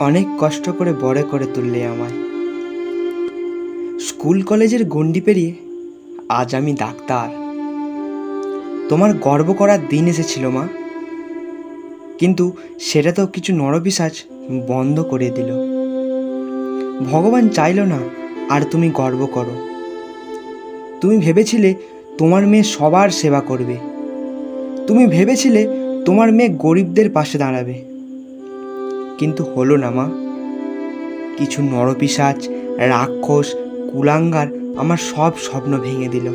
অনেক কষ্ট করে বড় করে তুললে আমায়। স্কুল কলেজের গণ্ডি পেরিয়ে আজ আমি ডাক্তার। তোমার গর্ব করার দিন এসেছিল, মা। কিন্তু সেটা তো কিছু নরপিসাজ বন্ধ করে দিল। ভগবান চাইলো না আর তুমি গর্ব করো। তুমি ভেবেছিলে তোমার মেয়ে সবার সেবা করবে। তুমি ভেবেছিলে তোমার মেয়ে গরিবদের পাশে দাঁড়াবে। কিন্তু হলো না, মা। কিছু নরপিসাচ রাক্ষস, কুলাঙ্গার আমার সব স্বপ্ন ভেঙে দিল।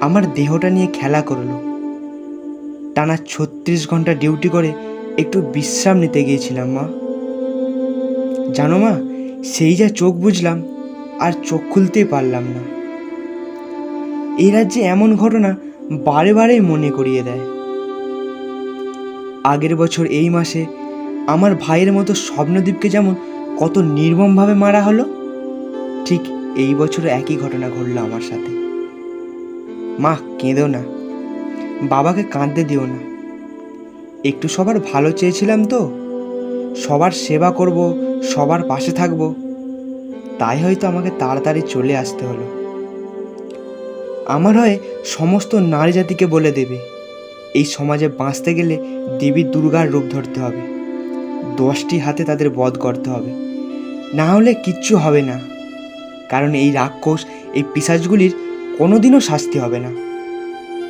আমার দেহটা নিয়ে খেলা করল। টানা ছত্রিশ ঘণ্টা ডিউটি করে একটু বিশ্রাম নিতে গিয়েছিলাম, মা। জানো, মা, সেই যা চোখ বুঝলাম আর চোখ খুলতেই পারলাম না। এই রাজ্যে এমন ঘটনা বারে বারে মনে করিয়ে দেয়। আগের বছর এই মাসে আমার ভাইয়ের মতো স্বপ্নদীপকে যেমন কত নির্মমভাবে মারা হলো, ঠিক এই বছর একই ঘটনা ঘটলো আমার সাথে। মা, কেঁদো না। বাবাকে কাঁদতে দিও না। একটু সবার ভালো চেয়েছিলাম তো। সবার সেবা করব, সবার পাশে থাকব। তাই হয়তো আমাকে তাড়াতাড়ি চলে আসতে হলো। আমার হয়ে সমস্ত নারী জাতিকে বলে দেবে, এই সমাজে বাঁচতে গেলে দেবী দুর্গার রূপ ধরতে হবে। দশটি হাতে তাদের বধ করতে হবে। না হলে কিচ্ছু হবে না। কারণ এই রাক্ষস, এই পিসাজগুলির কোনোদিনও শাস্তি হবে না।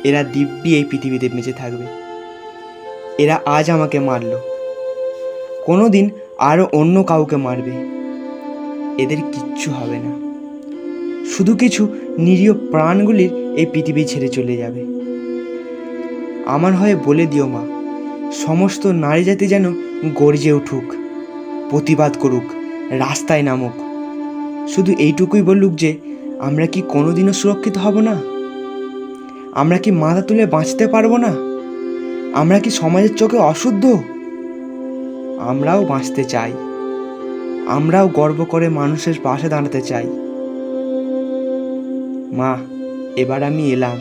এরা দিব্যি এই পৃথিবীতে বেঁচে থাকবে। এরা আজ আমাকে মারলো। কোনো দিন আরও অন্য কাউকে মারবে। এদের কিচ্ছু হবে না। শুধু কিছু নিরীহ প্রাণগুলির এই পৃথিবী ছেড়ে চলে যাবে। আমার হয়ে বলে দিও মা সমস্ত নারী জাতি যেন গর্জে উঠুক, প্রতিবাদ করুক, রাস্তায় নামুক। শুধু এইটুকুই বলুক যে, আমরা কি কোনোদিনও সুরক্ষিত হব না? আমরা কি মাথা তুলে বাঁচতে পারব না? আমরা কি সমাজের চোখে অশুদ্ধ? আমরাও বাঁচতে চাই। আমরাও গর্ব করে মানুষের পাশে দাঁড়াতে চাই। মা, এবার আমি এলাম।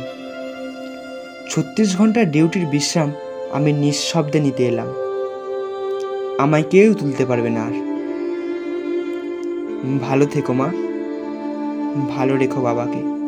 ছত্রিশ ঘণ্টা ডিউটির বিশ্রাম আমি নিঃশব্দে নিতে এলাম। আমায় কেউ তুলতে পারবে না আর। ভালো থেকো মা। ভালো রেখো বাবাকে।